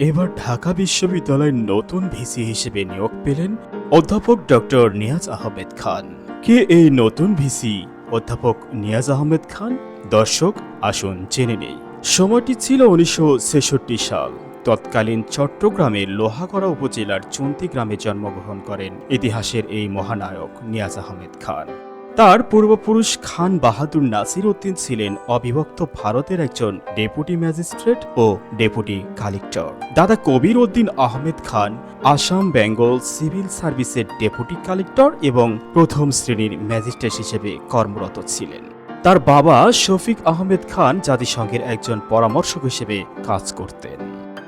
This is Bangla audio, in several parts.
এবার ঢাকা বিশ্ববিদ্যালয়ের নতুন ভিসি হিসেবে নিয়োগ পেলেন অধ্যাপক ডক্টর নিয়াজ আহমেদ খান। কে এই নতুন ভিসি? অধ্যাপক নিয়াজ আহমেদ খান? দর্শক, আসুন জেনে নেই। সময়টি ছিল উনিশশো ছেষট্টি সাল। তৎকালীন চট্টগ্রামের লোহাগড়া উপজেলার চন্তি গ্রামে জন্মগ্রহণ করেন ইতিহাসের এই মহানায়ক নিয়াজ আহমেদ খান। তার পূর্বপুরুষ খান বাহাদুর নাসির উদ্দিন ছিলেন অবিভক্ত ভারতের একজন ডেপুটি ম্যাজিস্ট্রেট ও ডেপুটি কালেক্টর। দাদা কবির উদ্দিন আহমেদ খান, আসাম বেঙ্গল সিভিল সার্ভিসের ডেপুটি কালেক্টর এবং প্রথম শ্রেণির ম্যাজিস্ট্রেট হিসেবে কর্মরত ছিলেন। তার বাবা শফিক আহমেদ খান জাতিসংঘের একজন পরামর্শক হিসেবে কাজ করতেন।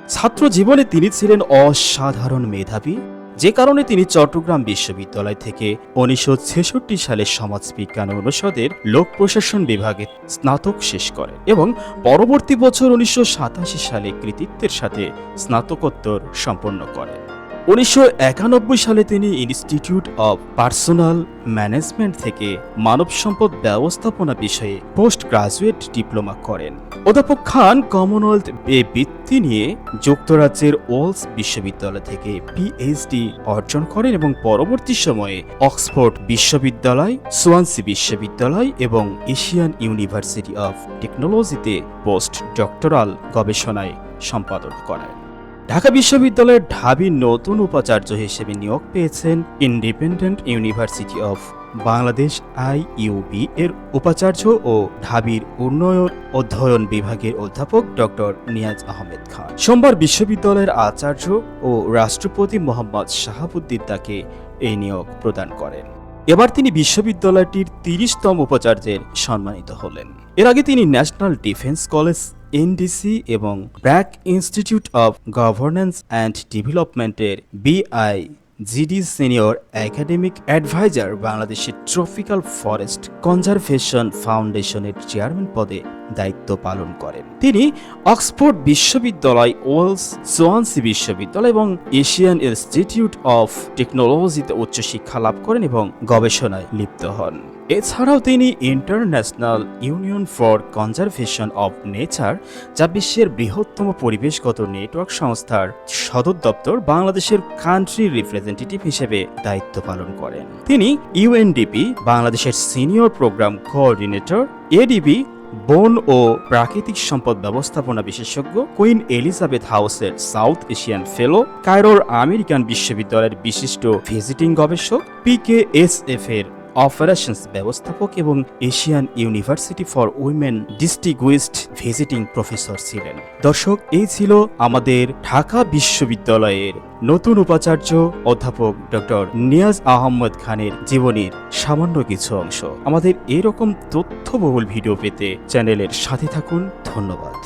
ছাত্র জীবনে তিনি ছিলেন অসাধারণ মেধাবী যে কারণে তিনি চট্টগ্রাম বিশ্ববিদ্যালয় থেকে উনিশশো ছেষট্টি সালে সমাজবিজ্ঞান অনুষদের লোক প্রশাসন বিভাগে স্নাতক শেষ করেন এবং পরবর্তী বছর উনিশশো সাতাশি সালে কৃতিত্বের সাথে স্নাতকোত্তর সম্পন্ন করেন। উনিশশো একানব্বই সালে তিনি ইনস্টিটিউট অব পার্সোনাল ম্যানেজমেন্ট থেকে মানব সম্পদ ব্যবস্থাপনা বিষয়ে পোস্ট গ্রাজুয়েট ডিপ্লোমা করেন। অধ্যাপক খান কমনওয়েলথ এ বৃত্তি নিয়ে যুক্তরাজ্যের ওলস বিশ্ববিদ্যালয় থেকে পিএইচডি অর্জন করেন এবং পরবর্তী সময়ে অক্সফোর্ড বিশ্ববিদ্যালয়, সোয়ানসি বিশ্ববিদ্যালয় এবং এশিয়ান ইউনিভার্সিটি অফ টেকনোলজিতে পোস্ট ডক্টরাল গবেষণায় সম্পাদন করেন। ঢাকা বিশ্ববিদ্যালয়ের ঢাবির নতুন উপাচার্য হিসেবে নিয়োগ পেয়েছেন independent university of Bangladesh I IUB এর উপাচার্য ও ঢাবির উন্নয়ন অধ্যয়ন বিভাগের অধ্যাপক ডক্টর নিয়াজ আহমেদ খান। সোমবার বিশ্ববিদ্যালয়ের আচার্য ও রাষ্ট্রপতি মোহাম্মদ শাহাবুদ্দিন তাকে এই নিয়োগ প্রদান করেন। এবার তিনি বিশ্ববিদ্যালয়টির তিরিশতম উপাচার্যের সম্মানিত হলেন। এর আগে তিনি ন্যাশনাল ডিফেন্স কলেজ এনডিসি এবং BRAC institute of governance and ডেভেলপমেন্টের বিআই জিডি সিনিয়র একাডেমিক অ্যাডভাইজার বাংলাদেশের ট্রপিক্যাল ফরেস্ট কনজারভেশন ফাউন্ডেশনের চেয়ারম্যান পদে দায়িত্ব পালন করেন। তিনি অক্সফোর্ড বিশ্ববিদ্যালয়, ওয়েলস, সোয়ানসি বিশ্ববিদ্যালয় এবং এশিয়ান ইনস্টিটিউট অফ টেকনোলজিতে উচ্চশিক্ষা লাভ করেন এবং গবেষণায় লিপ্ত হন। এছাড়াও তিনি international union for conservation of nature, যা বিশ্বের বৃহত্তম পরিবেশগত নেটওয়ার্ক সংস্থার সদর দপ্তর বাংলাদেশের কান্ট্রি রিপ্রেজেন্টেটিভ হিসেবে দায়িত্ব পালন করেন। তিনি ইউএনডিপি বাংলাদেশের সিনিয়র প্রোগ্রাম কোঅর্ডিনেটর এডিবি বন ও প্রাকৃতিক সম্পদ ব্যবস্থাপনা বিশেষজ্ঞ কুইন এলিজাবেথ হাউসের সাউথ এশিয়ান ফেলো কায়রোর আমেরিকান বিশ্ববিদ্যালয়ের বিশিষ্ট ভিজিটিং গবেষক পিকে এস এফ এর অপারেশনস ব্যবস্থাপক এবং Asian university for women distinguished visiting professor ছিলেন। দর্শক, এই ছিল আমাদের ঢাকা বিশ্ববিদ্যালয়ের নতুন উপাচার্য অধ্যাপক ডক্টর নিয়াজ আহমদ খানের জীবনীর সামান্য কিছু অংশ। আমাদের এরকম তথ্যবহুল ভিডিও পেতে চ্যানেলের সাথে থাকুন। ধন্যবাদ।